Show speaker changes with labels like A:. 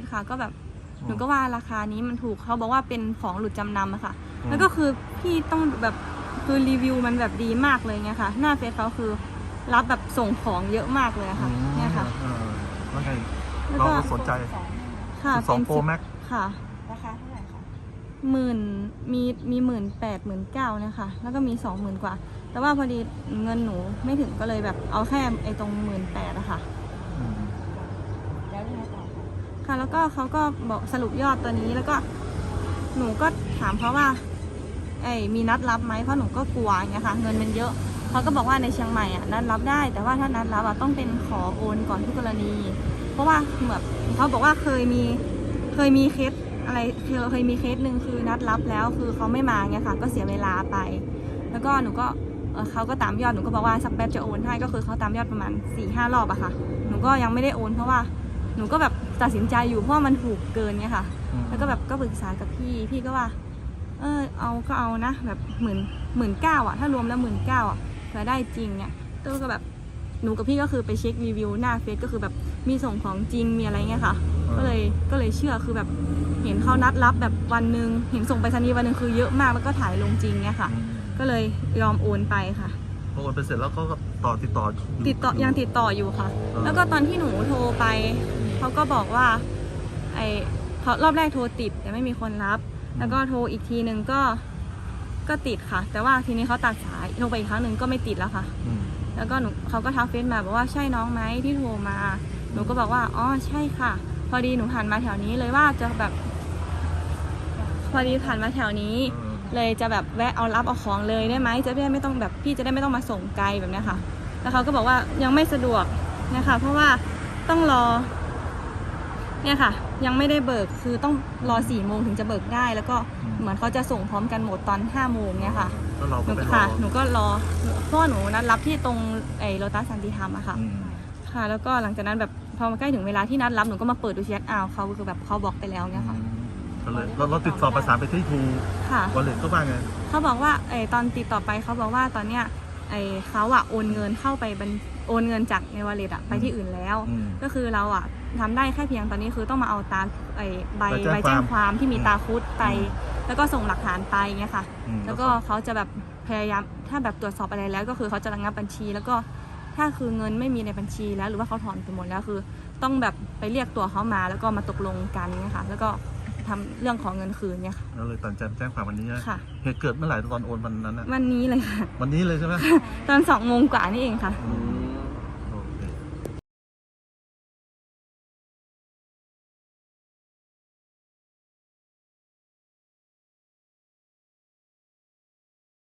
A: ซค่ะ ก็แบบหนูก็ว่าราคานี้มันถูกเขาบอกว่าเป็นของหลุดจำนำอะค่ะ
B: อืม
A: แล้วก็คือพี่ต้องแบบคือรีวิวมันแบบดีมากเลยไงค่ะ หน้าเฟซเขาคือรับแบบส่งของเยอะมากเลยอะค่ะ
B: อืม
A: เนี่ยค่ะ
B: เออแล้วไง
A: แล้ว
B: เรา
A: ก็
B: ก็สนใจ
A: ค่ะ
B: สอง
A: เป็น
B: โปรแม็ก
A: ค่ะ
C: ราคาเท่าไหร่คะ
A: หมื่นมีมีหมื่นแปดหมื่นเก้านะคะแล้วก็มีสองหมื่นกว่า แต่ว่าพอดีเงินหนูไม่ถึงก็เลยแบบเอาแค่ไอ้ตรงหมื่นแปดอะค่ะ
C: แล้วยังไงต่อคะ
A: ค่ะ แล้วก็เขาก็บอกสรุปยอดตัวนี้แล้วก็หนูก็ถามเขาว่าไอ้มีนัดรับไหมเพราะหนูก็กลัวอย่างเงี้ยค่ะ เงินมันเยอะเขาก็บอกว่าในเชียงใหม่อะนัดรับได้ แต่ว่าถ้านัดรับอะต้องเป็นขอโอนก่อนทุกกรณี เพราะว่าแบบเขาบอกว่าเคยมีเคยมีเคสอะไรเคยเคยมีเคสหนึ่งคือนัดรับแล้วคือเขาไม่มาเงี้ยค่ะ ก็เสียเวลาไป แล้วก็หนูก็เขาก็ตามยอดหนูก็บอกว่าสักแป๊บจะโอนให้ก็คือเขาตามยอดประมาณ4ี่ห้ารอบอะค่ะ หนูก็ยังไม่ได้โอนเพราะว่า นูก็แบบตัดสินใจอยู่เพราะว่ามันถูกเกินเงี้ยค่ะแล้วก็แบบก็ปรึกษากับพี่ พี่ก็ว่า เออเอาก็เอานะ แบบหมื่นหมื่นเก้าอะ ถ้ารวมแล้วหมื่นเก้าอะเผื่อได้จริงเนี่ยตัวก็แบบหนูกับพี่ก็คือไปเช็ครีวิวหน้าเฟซก็คือแบบมีส่งของจริงมีอะไรเงี้ยค่ะก็เลยก็เลยเชื่อคือแบบเห็นเขานัดรับแบบวันหนึ่งเห็นส่งไปรษณีย์วันหนึ่งคือเยอะมากแล้วก็ถ่ายลงจริงเนี่ยค่ะ ก็เลยยอมโอนไปค่ะ
B: พอโอนไปเสร็จแล้วเขาก็ต่อติดต่อ
A: ติดต่อยังติดต่ออยู่ค่ะ แล้วก็ตอนที่หนูโทรไป เขาก็บอกว่า ไอเขารอบแรกโทรติด แต่ไม่มีคนรับ แล้วก็โทรอีกทีหนึ่งก็ก็ติดค่ะ แต่ว่าทีนี้เขาตัดสายโทรไปอีกครั้งหนึ่งก็ไม่ติดแล้วค่ะ
B: อืม
A: แล้วก็หนูเขาก็ทักเฟซมาบอกว่าใช่น้องไหมที่โทรมา หนูก็บอกว่าอ๋อใช่ค่ะ พอดีหนูผ่านมาแถวนี้เลยว่าจะแบบ พอดีผ่านมาแถวนี้
B: เออ
A: เลยจะแบบแวะเอารับเอาของเลยได้ไหมจะได้ไม่ต้องแบบพี่จะได้ไม่ต้องมาส่งไกลแบบเนี้ยค่ะ แล้วเขาก็บอกว่ายังไม่สะดวกนะคะเพราะว่าต้องรอ เนี่ยค่ะ ยังไม่ได้เบิกคือต้องรอสี่โมงถึงจะเบิกได้ แล้วก็เหมือนเขาจะส่งพร้อมกันหมดตอนห้าโมงเนี่ยค่ะ
B: แล้วเรา
A: ห
B: ก็
A: นู
B: ไปรอ
A: ค่ะ หนูก็รอเพราะว่าหนูนัดรับที่ตรงไอ้โรตัสสันติธรรมอะค่ะ
B: อืม
A: ค่ะ แล้วก็หลังจากนั้นแบบพอมาใกล้ถึงเวลาที่นัดรับหนูก็มาเปิดดูแชทอ้าวเขาคือแบบเขาบล็อกไปแล้วเนี่ยค่ะ
B: ก็เลยเราเราติดต่อประสานไปที่ทู
A: ค่ะ
B: วอลเล็ตก็ว่าไง
A: เขาบอกว่าไอตอนติดต่อไปเขาบอกว่าตอนเนี้ยไอเขาอะโอนเงินเข้าไปบัญ โอนเงินจากในวอลเล็ตอะไปที่อื่นแล้ว
B: อืม
A: ก็คือเราอะทำได้แค่เพียงตอนนี้คือต้องมาเอาตาไอใบ
B: ใบแจ้ง
A: ใบแจ้งความที่มี
B: อืม
A: ตาคุดไป
B: อืม
A: แล้วก็ส่งหลักฐานไปเงี้ยค่ะ
B: อืม
A: แล้วก็เขาจะแบบพยายามถ้าแบบตรวจสอบอะไรแล้ว ก็คือเขาจะระงับบัญชี แล้วก็ถ้าคือเงินไม่มีในบัญชีแล้ว หรือว่าเขาถอนไปหมดแล้วคือ ต้องแบบไปเรียกตัวเขามาแล้วก็มาตกลงกันเนี่ยค่ะ แล้วก็ทำเรื่องของเงินคืนเนี่ยค่ะ
B: เราเลยตัดสินใจแจ้งความวันนี้นะ
A: ค่ะ
B: เหตุเกิดเมื่อไหร่ตอนโอนวันนั้นนะ
A: วันนี้เลยค่ะ
B: วันนี้เลยใช่ไหม
A: ตอนสองโมงกว่านี่เองค่ะ
B: อืม